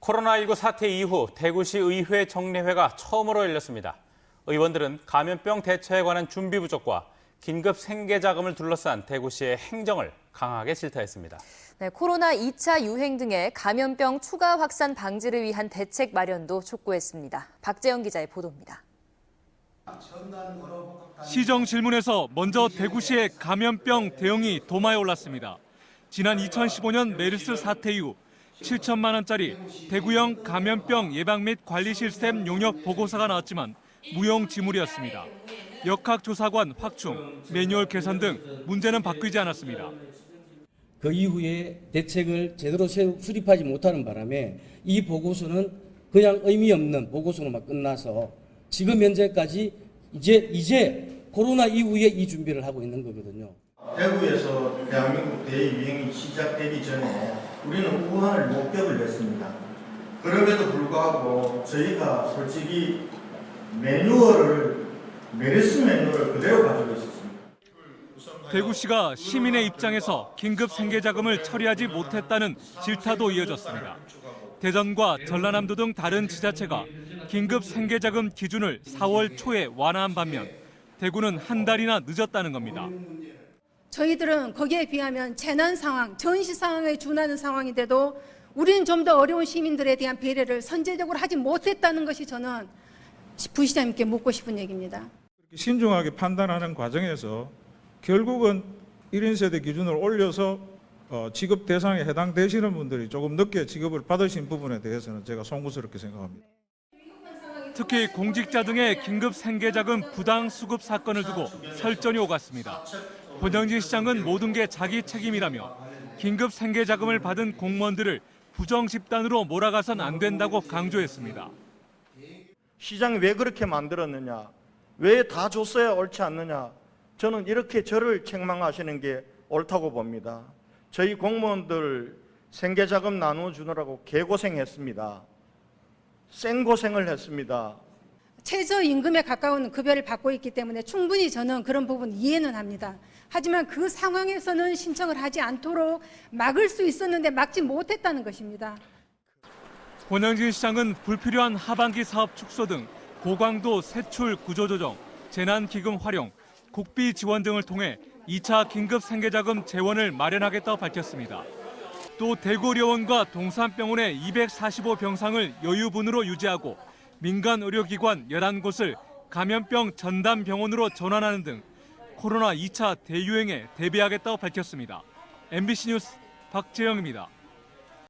코로나19 사태 이후 대구시 의회 정례회가 처음으로 열렸습니다. 의원들은 감염병 대처에 관한 준비 부족과 긴급 생계 자금을 둘러싼 대구시의 행정을 강하게 질타했습니다. 네, 코로나 2차 유행 등의 감염병 추가 확산 방지를 위한 대책 마련도 촉구했습니다. 박재영 기자의 보도입니다. 시정 질문에서 먼저 대구시의 감염병 대응이 도마에 올랐습니다. 지난 2015년 메르스 사태 이후 7천만 원짜리 대구형 감염병 예방 및 관리 시스템 용역 보고서가 나왔지만 무용 지물이었습니다. 역학조사관 확충, 매뉴얼 개선 등 문제는 바뀌지 않았습니다. 그 이후에 대책을 제대로 세- 수립하지 못하는 바람에 이 보고서는 그냥 의미 없는 보고서로만 끝나서 지금 현재까지 이제 이제 코로나 이후에 이 준비를 하고 있는 거거든요. 대구에서 대한민국 대유행이 시작되기 전에 우리는 우한을 목격을 했습니다. 그럼에도 불구하고 저희가 솔직히 매뉴얼을 메르스 매뉴얼을 그대로 가지고 있었습니다. 대구시가 시민의 입장에서 긴급 생계자금을 처리하지 못했다는 질타도 이어졌습니다. 대전과 전라남도 등 다른 지자체가 긴급 생계자금 기준을 4월 초에 완화한 반면 대구는 한 달이나 늦었다는 겁니다. 저희들은 거기에 비하면 재난 상황, 전시 상황에 준하는 상황인데도 우리는 좀 더 어려운 시민들에 대한 배려를 선제적으로 하지 못했다는 것이 저는 부시장님께 묻고 싶은 얘기입니다. 신중하게 판단하는 과정에서 결국은 1인 세대 기준을 올려서 어, 지급 대상에 해당되시는 분들이 조금 늦게 지급을 받으신 부분에 대해서는 제가 송구스럽게 생각합니다. 특히 공직자 등의 긴급 생계자금 부당 수급 사건을 두고 설전이 오갔습니다. 권영진 시장은 모든 게 자기 책임이라며 긴급 생계자금을 받은 공무원들을 부정 집단으로 몰아가선 안 된다고 강조했습니다. 시장이 왜 그렇게 만들었느냐? 왜 다 줬어야 옳지 않느냐? 저는 이렇게 저를 책망하시는 게 옳다고 봅니다. 저희 공무원들 생계자금 나누어 주느라고 개고생했습니다. 생고생을 했습니다. 최저임금에 가까운 급여를 받고 있기 때문에 충분히 저는 그런 부분 이해는 합니다. 하지만 그 상황에서는 신청을 하지 않도록 막을 수 있었는데 막지 못했다는 것입니다. 권영진 시장은 불필요한 하반기 사업 축소 등 고강도 세출 구조조정, 재난기금 활용, 국비 지원 등을 통해 2차 긴급 생계자금 재원을 마련하겠다고 밝혔습니다. 또 대구의료원과 동산병원의 245병상을 여유분으로 유지하고 민간 의료기관 11곳을 감염병 전담 병원으로 전환하는 등 코로나 2차 대유행에 대비하겠다고 밝혔습니다. MBC 뉴스 박재영입니다.